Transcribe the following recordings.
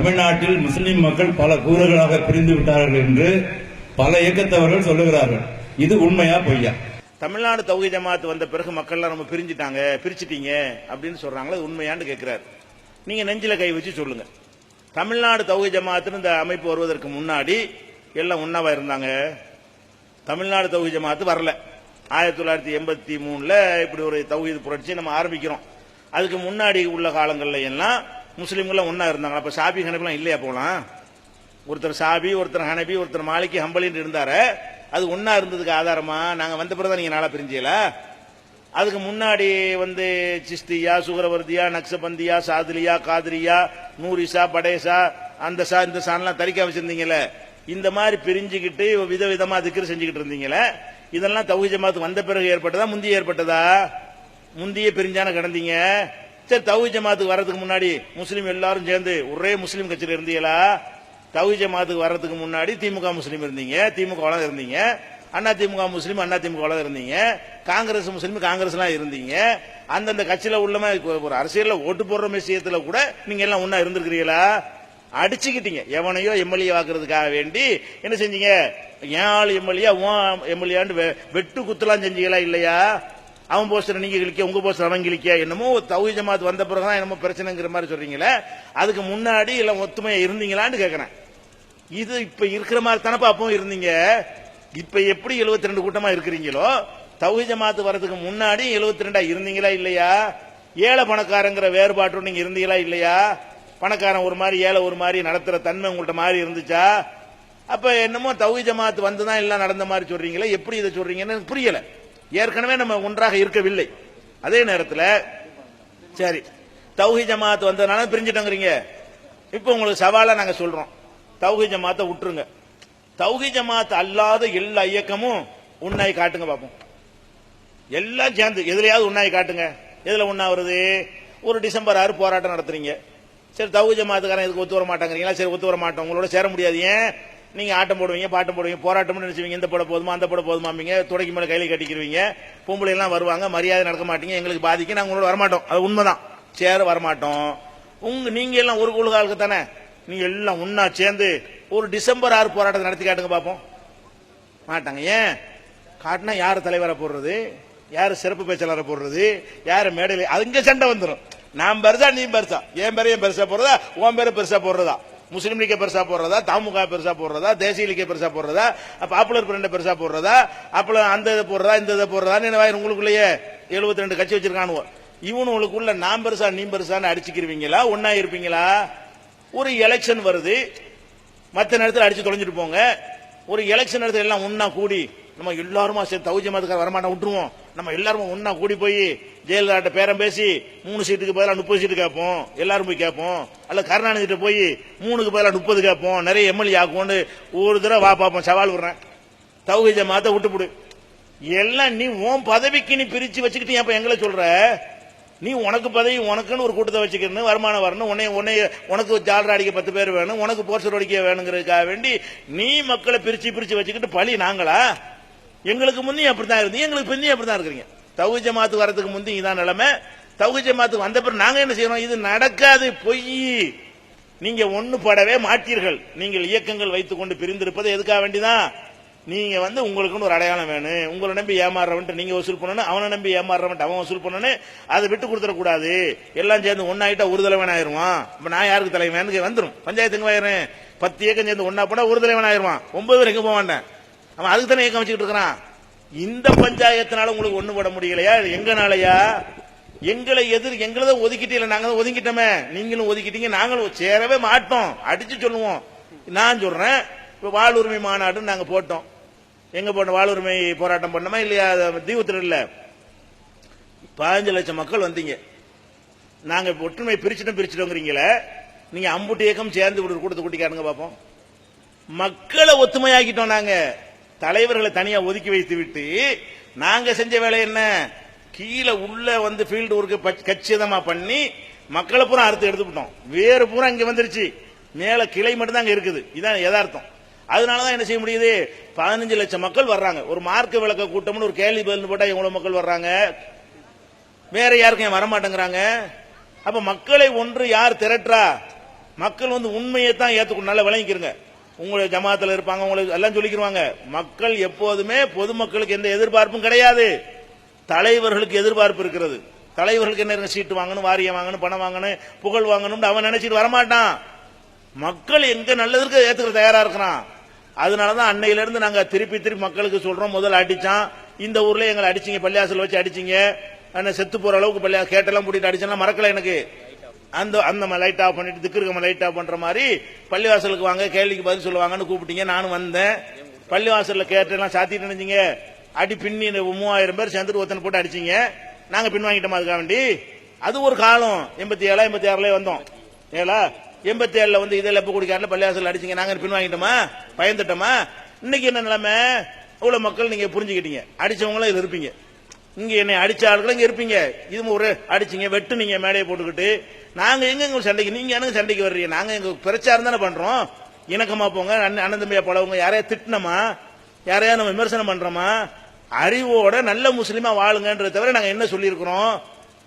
தமிழ்நாட்டில் முஸ்லிம் மக்கள் பல கூறுகளாக பிரிந்து விட்டார்கள் என்று பல இயக்கத்தவர்கள் சொல்லுகிறார்கள். இது உண்மையா பொய்யா? தமிழ்நாடு தௌஹி ஜமாத் வந்த பிறகு மக்கள்லாம் நம்ம பிரிஞ்சிட்டாங்க பிரிச்சிட்டீங்க அப்படின்னு சொல்றாங்களே? அது உண்மையான்னு கேட்கிறாரு நீங்க நெஞ்சில கை வச்சு சொல்லுங்க. தமிழ்நாடு தௌஹி ஜமாத்துன்னு இந்த அமைப்பு வருவதற்கு முன்னாடி எல்லாம் ஒன்னாவா இருந்தாங்க. தமிழ்நாடு தௌஹி ஜமாத்து வரல. ஆயிரத்தி தொள்ளாயிரத்தி எண்பத்தி மூணுல இப்படி ஒரு தௌஹீத் புரட்சி நம்ம ஆரம்பிக்கிறோம். அதுக்கு முன்னாடி உள்ள காலங்கள்ல எல்லாம் முஸ்லீம்கள்லாம் ஒன்றா இருந்தாங்க அப்போ ஷாபி ஹனபிலாம் இல்லையா போகலாம் ஒருத்தர் சாபி ஒருத்தர் ஹனபி ஒருத்தர் மாலிக்கு ஹம்பலின்னு இருந்தார் அது ஒன்றா இருந்ததுக்கு ஆதாரமா? நாங்கள் வந்த பிறகு நீங்கள் நாளாக பிரிஞ்சியல அதுக்கு முன்னாடி வந்து சிஸ்தியா சுகரவர்தியா நக்சபந்தியா சாதுலியா காதிரியா நூரிசா படேசா அந்த சா இந்த சான்லாம் தரிக்க வச்சிருந்தீங்கல்ல? இந்த மாதிரி பிரிஞ்சுக்கிட்டு விதவிதமாக திக்ரு செஞ்சுக்கிட்டு இருந்தீங்களே இதெல்லாம் தௌஹி ஜமாத்து வந்த பிறகு ஏற்பட்டதா? முந்தி ஏற்பட்டதா? முந்தியே பிரிஞ்சான கிடந்தீங்க? சரி தௌஹி ஜமாத்துக்கு வர்றதுக்கு முன்னாடி முஸ்லீம் எல்லாரும் சேர்ந்து ஒரே முஸ்லீம் கட்சியில் இருந்தீங்களா? தௌஹி ஜமாத்துக்கு வர்றதுக்கு முன்னாடி திமுக முஸ்லீம் இருந்தீங்க திமுக வளம் இருந்தீங்க அண்ணா திமுக முஸ்லீம் அண்ணா திமுக வளம் இருந்தீங்க காங்கிரஸ் முஸ்லீம் காங்கிரஸ்லாம் இருந்தீங்க. அந்தந்த கட்சியில் உள்ளமா ஒரு அரசியலில் ஓட்டு போடுற விஷயத்தில் கூட நீங்க எல்லாம் ஒன்றா இருந்திருக்கிறீங்களா? அடிச்சுக்கிட்டீங்க. எவனையோ எம்எல்ஏ வாக்குறதுக்காக வேண்டி என்ன செஞ்சீங்க? ஏன் ஆள் எம்எல்ஏ உன் எம்எல்ஏன்னு வெட்டு குத்துலாம் செஞ்சீங்களா இல்லையா? அவன் போஸ்டர் நீங்க கிளிக்க உங்க போஸ்டர் அவன் கிளிக்க என்னமோ தௌஹி ஜமாத் வந்த பிறகுதான் என்னமோ பிரச்சனைங்கிற மாதிரி சொல்றீங்களே அதுக்கு முன்னாடி எல்லாம் ஒத்துமையா இருந்தீங்களான்னு கேக்குறேன். இது இப்ப இருக்கிற மாதிரி தானப்பா அப்பவும் இருந்தீங்க? இப்ப எப்படி 72 ரெண்டு கூட்டமா இருக்கிறீங்களோ தௌஹி ஜமாத் வர்றதுக்கு முன்னாடி 72 ரெண்டா இருந்தீங்களா இல்லையா? ஏழை பணக்காரங்கிற வேறுபாட்டோட நீங்க இருந்தீங்களா இல்லையா? பணக்காரன் ஒரு மாதிரி ஏழை ஒரு மாதிரி நடத்துற தன்மை உங்கள்கிட்ட மாதிரி இருந்துச்சா? அப்ப என்னமோ தௌஹி ஜமாத் வந்துதான் எல்லாம் நடந்த மாதிரி சொல்றீங்களா எப்படி இதை சொல்றீங்கன்னு எனக்கு புரியல. ஏற்கனவே நம்ம ஒன்றாக இருக்கவில்லை. அதே நேரத்தில் சரி தௌஹி ஜமாத் வந்ததுனால பிரிஞ்சிட்டோங்கிறீங்க. இப்போ உங்களுக்கு சவாலாக நாங்கள் சொல்றோம். தௌஹி ஜமாத்தை விட்டுருங்க. தௌஹி ஜமாத் அல்லாத எல்லா இயக்கமும் உன்னாய் காட்டுங்க பார்ப்போம் எல்லாம் சேர்ந்து எதுலையாவது உன்னாய் காட்டுங்க. எதுல உண்ணா வருது? ஒரு டிசம்பர் ஆறு போராட்டம் நடத்துறீங்க. சரி தௌஹி ஜமாத்துக்காரன் இதுக்கு ஒத்து வர மாட்டாங்கிறீங்களா? சரி ஒத்து வர மாட்டோம். உங்களோட சேர முடியாது. ஏன்? நீங்க ஆட்டம் போடுவீங்க பாட்டம் போடுவீங்க போராட்டம்னு நினைச்சுவீங்க இந்த போட போதுமா அந்த போட போதுமாம்பீங்க துடைக்கு மேல கையில கட்டிக்கிருவீங்க பொம்பளை எல்லாம் வருவாங்க மரியாதை நடக்க மாட்டீங்க எங்களுக்கு பாதிக்க நாங்க உங்களோட வரமாட்டோம். அது உண்மைதான். சேர வரமாட்டோம். உங்க நீங்க எல்லாம் ஒரு குழுகாலுக்கு தானே? நீங்க எல்லாம் ஒன்னா சேர்ந்து ஒரு டிசம்பர் ஆறு போராட்டத்தை நடத்தி காட்டுங்க பாப்போம். மாட்டாங்க. ஏன்? காட்டினா யார் தலைவரை போடுறது? யார் சிறப்பு பேச்சாளரை போடுறது? யார் மேடையில் அங்கே சண்டை வந்துடும் நான் பெருசா நீ பெருசா. என் பேரையும் பெருசா போடுறதா? உன் பேரை பெருசா போடுறதா? முஸ்லீம் லீக்கை பெருசா போடுறதா தாமுக பெருசா போடுறதா தேசிய லீக்கை பெருசா போடுறதா பாப்புலர் பிரண்ட பெருசா போடுறதா அப்போ அந்த இதை போடுறதா இந்த இதை போடுறதா உங்களுக்குள்ளேயே 72 ரெண்டு கட்சி வச்சிருக்கானுவோ. இவனுங்களுக்குள்ள நான் பெருசா நீ பெருசான்னு அடிச்சுக்கிருவீங்களா? ஒன்னா இருப்பீங்களா ஒரு எலெக்ஷன் வருது. மற்ற நேரத்தில் அடிச்சு தொலைஞ்சிட்டு போங்க. ஒரு எலெக்ஷன் நேரத்தில் எல்லாம் ஒன்னா கூடி நம்ம எல்லாருமா சரி தௌஜி மதக்கார வரமாட்டோம் விட்டுருவோம். நம்ம எல்லாரும் ஒன்னா கூடி போய் ஜெயலலிதாட்ட பேரம் பேசி மூணு சீட்டுக்கு பதிலாக முப்பது சீட்டு கேட்போம். எல்லாரும் போய் கேட்போம். அல்ல கருணாநிதிட்ட போய் மூணுக்கு பதிலாக முப்பது கேட்போம். நிறைய எம்எல்ஏ ஆக்குவோன்னு ஒரு தடவை வா பார்ப்போம் சவால் விடுறேன். தௌஹி ஜமாத்தை விட்டுப்புடு எல்லாம் நீ உன் பதவிக்கு நீ பிரிச்சு வச்சுக்கிட்டு அப்ப எங்களை சொல்ற? நீ உனக்கு பதவி உனக்குன்னு ஒரு கூட்டத்தை வச்சுக்கணும் வருமானம் வரணும். உன்னை உன்னை உனக்கு ஜாலரா அடிக்க பத்து பேர் வேணும். உனக்கு போஸ்டர் அடிக்க வேணுங்கிறதுக்காக வேண்டி நீ மக்களை பிரிச்சு பிரிச்சு வச்சுக்கிட்டு பழி நாங்களா? எங்களுக்கு முந்தைய அப்படித்தான் இருந்தீங்க எங்களுக்கு பிந்தையும் அப்படித்தான் இருக்கிறீங்க. தவு ஜமாத்து வரதுக்கு முந்தைய இதான் நிலைமை. தவு ஜமாத்துக்கு வந்த பிறகு நாங்க என்ன செய்யறோம்? இது நடக்காது பொய். நீங்க ஒண்ணு படவே மாட்டீர்கள். நீங்கள் இயக்கங்கள் வைத்துக் கொண்டு பிரிந்திருப்பது எதுக்காக வேண்டிதான்? நீங்க வந்து உங்களுக்குன்னு ஒரு அடையாளம் வேணும். உங்களை நம்பி ஏமாறுறவன்ட்டு நீங்க வசூல் பண்ணணும் அவனை நம்பி ஏமாறுறவன்ட்டு அவன் வசூல் பண்ணணும். அதை விட்டு கொடுத்துட கூடாது. எல்லாம் சேர்ந்து ஒன்னாயிட்டா ஒரு தலைவன் ஆயிருவான் இப்ப நான் யாருக்கு தலைவன்? வந்துரும். பஞ்சாயத்துக்கு ஆயிரும் பத்து ஏக்கம் சேர்ந்து ஒன்னா போனா ஒரு தலைவன் ஆயிருவான் ஒன்பது வரைக்கும் போக மாட்டேன்? அவன் அதுக்கு தானே இயக்கம் வச்சுக்கிட்டு இருக்கிறான். இந்த பஞ்சாயத்தினால உங்களுக்கு ஒண்ணு போட முடியலையா? எங்கனாலயா? எங்களை எதிர் எங்களை தான் ஒதுக்கிட்டீங்க நாங்க தான் ஒதுக்கிட்டோமே நீங்களும் ஒதுக்கிட்டீங்க. நாங்களும் சேரவே மாட்டோம். அடிச்சு சொல்லுவோம். நான் சொல்றேன் இப்ப வாழ்வுரிமை மாநாடுன்னு நாங்க போட்டோம். எங்க போட்டோம் வாழ்வுரிமை போராட்டம் பண்ணோமா இல்லையா? தீவுத்திர இல்ல. பதினஞ்சு லட்சம் மக்கள் வந்தீங்க. நாங்க ஒற்றுமை பிரிச்சிட்டோம் பிரிச்சிட்டோங்கிறீங்களே. நீங்க அம்புட்டு இயக்கம் சேர்ந்து ஒரு கூட்டத்தை கூட்டிக்காருங்க பார்ப்போம் மக்களை ஒத்துமையாக்கிட்டோம் நாங்க. தலைவர்களை தனியா ஒதுக்கி வைத்து விட்டு நாங்க செஞ்ச வேலை என்ன? கீழே உள்ள வந்து ஃபீல்டு ஒர்க்கு கச்சிதமா பண்ணி மக்களை பூரா அறுத்து எடுத்துக்கிட்டோம் வேறு பூரா இங்க வந்துருச்சு. மேல கிளை மட்டும் தான் அங்க இருக்குது. இதான் யதார்த்தம். அதனாலதான் என்ன செய்ய முடியுது? பதினஞ்சு லட்சம் மக்கள் வர்றாங்க. ஒரு மார்க்க விளக்க கூட்டம்னு ஒரு கேள்வி பதில் போட்டா எவ்வளவு மக்கள் வர்றாங்க? வேற யாருக்கும் ஏன் வரமாட்டேங்கிறாங்க? அப்ப மக்களை ஒன்று யார் திரட்டுறா? மக்கள் வந்து உண்மையை தான் ஏத்துக்கணும். நல்லா விளங்கிக்கிறங்க உங்களுடைய ஜமாத்தில் இருப்பாங்க உங்களுக்கு எல்லாம் சொல்லிக்கிறாங்க மக்கள் எப்போதுமே பொதுமக்களுக்கு எந்த எதிர்பார்ப்பும் கிடையாது. தலைவர்களுக்கு எதிர்பார்ப்பு இருக்கிறது. தலைவர்களுக்கு என்ன சீட்டு வாங்கணும் வாரியம் வாங்கணும் பணம் வாங்கணும் புகழ் வாங்கணும்னு அவன் நினைச்சிட்டு வரமாட்டான். மக்கள் எங்க நல்லதுக்கு ஏத்துக்க தயாரா இருக்கிறான். அதனாலதான் அன்னையில இருந்து நாங்க திருப்பி திருப்பி மக்களுக்கு சொல்றோம் முதல்ல அடிச்சான். இந்த ஊர்ல எங்களை அடிச்சீங்க பள்ளியாசல் வச்சு அடிச்சீங்க. ஆனா செத்து போற அளவுக்கு பள்ளியா கேட்டெல்லாம் கூட்டிட்டு அடிச்சோம்னா மறக்கல எனக்கு. அந்த அந்த லைட் ஆஃப் பண்ணிட்டு திக்கிருக்க லைட் ஆஃப் பண்ற மாதிரி பள்ளிவாசலுக்கு வாங்க கேள்விக்கு பதில் சொல்லுவாங்கன்னு கூப்பிட்டீங்க நானும் வந்தேன். பள்ளிவாசல்ல கேட்டெல்லாம் சாத்திட்டு நினைச்சீங்க அடி பின்னி இந்த மூவாயிரம் பேர் சேர்ந்துட்டு ஒருத்தனை போட்டு அடிச்சிங்க. நாங்க பின்வாங்கிட்டோமா அதுக்காக வேண்டி அது ஒரு காலம். எண்பத்தி ஏழா எண்பத்தி ஆறுல வந்தோம். ஏழா எண்பத்தி ஏழுல வந்து இதில் எப்ப குடிக்காரில் பள்ளிவாசல் அடிச்சீங்க. நாங்க பின்வாங்கிட்டோமா? பயந்துட்டோமா? இன்னைக்கு என்ன நிலைமை? இவ்வளவு மக்கள் நீங்க புரிஞ்சுக்கிட்டீங்க. அடிச்சவங்களும் இது இருப்பீங்க. இங்க என்னை அடிச்ச ஆட்களும் இங்க இருப்பீங்க. இது ஒரு அடிச்சீங்க வெட்டு நீங்க மேடையை போட்டுக்கிட்டு. நாங்க எங்க எங்க சண்டைக்கு நீங்க எனக்கு சண்டைக்கு வர்றீங்க? நாங்க எங்க பிரச்சாரம் தானே பண்றோம்? இணக்கமா போங்க அண்ணந்தம்பியா அண்ணன் யாரையா திட்டினமா யாரையா நம்ம விமர்சனம் பண்றோமா? அறிவோட நல்ல முஸ்லீமா வாழுங்கன்றத தவிர நாங்க என்ன சொல்லியிருக்கிறோம்?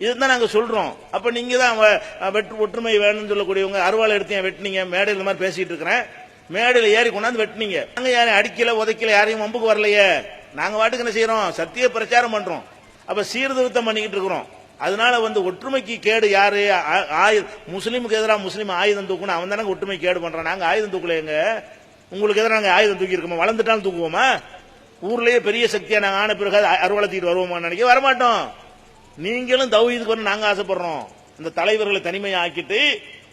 இதுதான் நாங்க சொல்றோம். அப்ப நீங்க தான் வெற்று ஒற்றுமை வேணும்னு சொல்லக்கூடியவங்க அருவாள் எடுத்து ஏன் வெட்டினீங்க? மேடையில் இந்த மாதிரி பேசிட்டு இருக்கிறேன். மேடையில் ஏறி கொண்டாந்து வெட்டினீங்க. நாங்க யாரையும் அடிக்கல உதைக்கல யாரையும் வம்புக்கு வரலையே. நாங்க வாட்டுக்கு என்ன செய்யறோம்? சத்திய பிரச்சாரம் பண்றோம். அப்ப சீர்திருத்தம் பண்ணிக்கிட்டு இருக்கிறோம். அதனால வந்து ஒற்றுமைக்கு கேடு யாரு? ஆயுதம் முஸ்லீமுக்கு எதிராக முஸ்லீம் ஆயுதம் தூக்கணும் அவன் தானே ஒற்றுமை கேடு பண்றான். நாங்க ஆயுதம் தூக்கலையங்க உங்களுக்கு எதிராக நாங்க ஆயுதம் தூக்கி இருக்கோமா வளர்ந்துட்டாலும் தூக்குவோமா? ஊர்லயே பெரிய சக்தியா நாங்க ஆன பிறகு அது வருவோமா நினைக்க வரமாட்டோம். நீங்களும் தௌஹீதுக்கு வரணும் நாங்க ஆசைப்படுறோம். இந்த தலைவர்களை தனிமையை ஆக்கிட்டு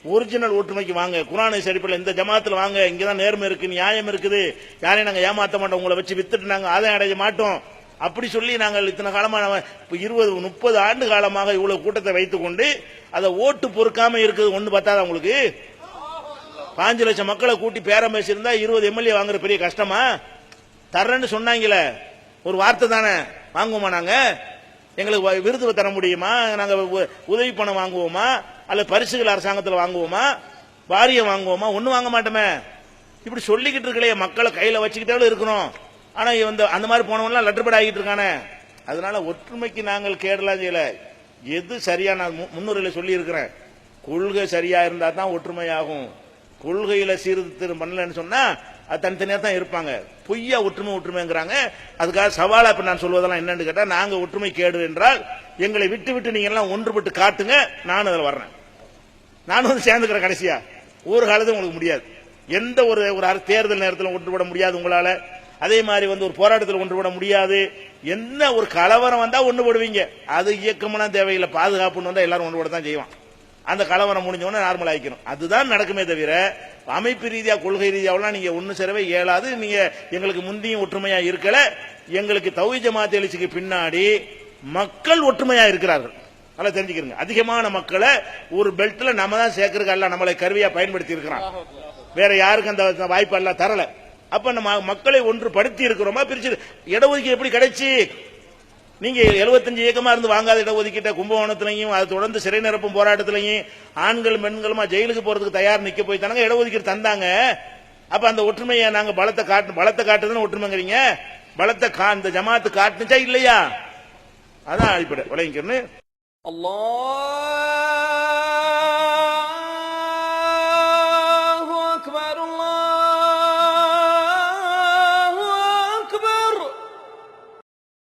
ஒரிஜினல் ஒற்றுமைக்கு வாங்க. குரானை சரிப்படல இந்த ஜமாத்துல வாங்க. இங்கதான் நேர்மை இருக்கு நியாயம் இருக்குது. யாரையும் நாங்க ஏமாத்த மாட்டோம். உங்களை வச்சு வித்துட்டு நாங்க ஆதாயம் அடைய மாட்டோம். அப்படி சொல்லி நாங்கள் இத்தனை காலமாக இப்போ இருபது முப்பது ஆண்டு காலமாக இவ்வளவு கூட்டத்தை வைத்துக்கொண்டு அதை ஓட்டு பொறுக்காம இருக்குது ஒன்று பார்த்தாதா உங்களுக்கு? பாஞ்சு லட்சம் மக்களை கூட்டி பேரம் பேசியிருந்தா இருபது எம்எல்ஏ வாங்குற பெரிய கஷ்டமா? தர்றேன்னு சொன்னாங்களே ஒரு வார்த்தை தானே. வாங்குவோமா நாங்க? எங்களுக்கு வ- விருது தர முடியுமா? நாங்க உ- உதவி பணம் வாங்குவோமா? அல்ல பரிசுகள் அரசாங்கத்தில் வாங்குவோமா? வாரியம் வாங்குவோமா? ஒன்றும் வாங்க மாட்டோமே. இப்படி சொல்லிக்கிட்டு இருக்கலையே மக்களை கையில வச்சுக்கிட்டாலும் இருக்கிறோம். ஆனா வந்து அந்த மாதிரி போனவன்லாம் லட்டுப்பட ஆகிட்டு இருக்கானே. அதனால ஒற்றுமைக்கு நாங்கள் கேடலாம் செய்யல. எது சரியா நான் மு- முன்னுரையில சொல்லி இருக்கிறேன் கொள்கை சரியா இருந்தா தான் ஒற்றுமையாகும். கொள்கையில சீர்திருத்தம் பண்ணலன்னு சொன்னா அது தனித்தனியா தான் இருப்பாங்க. பொய்யா ஒற்றுமை ஒற்றுமைங்கிறாங்க. அதுக்காக சவாலா இப்ப நான் சொல்வதெல்லாம் என்னன்னு கேட்டா நாங்க ஒற்றுமை கேடு என்றால் எங்களை விட்டு விட்டு நீங்க எல்லாம் ஒன்றுபட்டு காட்டுங்க நானும் அதில் வர்றேன். நானும் வந்து சேர்ந்துக்கிறேன் கடைசியா. ஒரு காலத்தும் உங்களுக்கு முடியாது. எந்த ஒரு ஒரு தேர்தல் நேரத்தில் ஒன்றுபட முடியாது உங்களால. அதே மாதிரி வந்து ஒரு போராட்டத்தில் ஒன்றுபட முடியாது. என்ன ஒரு கலவரம் வந்தா ஒண்ணுபடுவீங்க அது இயக்கமெல்லாம் தேவையில்லை. பாதுகாப்புன்னு வந்தா எல்லாரும் ஒன்றுபட தான் செய்வான். அந்த கலவரம் முடிஞ்சவனே நார்மல் ஆகிக்கணும் அதுதான் நடக்குமே தவிர அமைப்பு ரீதியா கொள்கை ரீதியாவெல்லாம் நீங்க ஒன்று சேரவே இயலாது. நீங்க எங்களுக்கு முந்தியும் ஒற்றுமையா இருக்கல. எங்களுக்கு தௌஹி ஜமாத் எழுச்சிக்கு பின்னாடி மக்கள் ஒற்றுமையா இருக்கிறார்கள். நல்லா தெரிஞ்சுக்கிறங்க. அதிகமான மக்களை ஒரு பெல்ட்ல நம்ம தான் சேர்க்கறதுக்கு அல்ல நம்மளை கருவியா பயன்படுத்தி இருக்கிறான். வேற யாருக்கும் அந்த வாய்ப்பு அல்ல தரல. அப்ப நம்ம மக்களை ஒன்று படுத்தி இருக்கிறோமா பிரிச்சு இடஒதுக்கீடு எப்படி கிடைச்சி? நீங்க எழுபத்தஞ்சு இயக்கமா இருந்து வாங்காத இடஒதுக்கீட்டை கும்பகோணத்திலையும் அது தொடர்ந்து சிறை நிரப்பும் போராட்டத்திலையும் ஆண்கள் பெண்களுமா ஜெயிலுக்கு போறதுக்கு தயார் நிக்க போய் தானங்க இடஒதுக்கீடு தந்தாங்க. அப்ப அந்த ஒற்றுமையை நாங்க பலத்தை காட்டு பலத்தை காட்டுதுன்னு ஒற்றுமைங்கிறீங்க. பலத்தை கா இந்த ஜமாத்து காட்டுச்சா இல்லையா? அதான் அடிப்படை. விளைவிக்கிறேன்னு அல்லா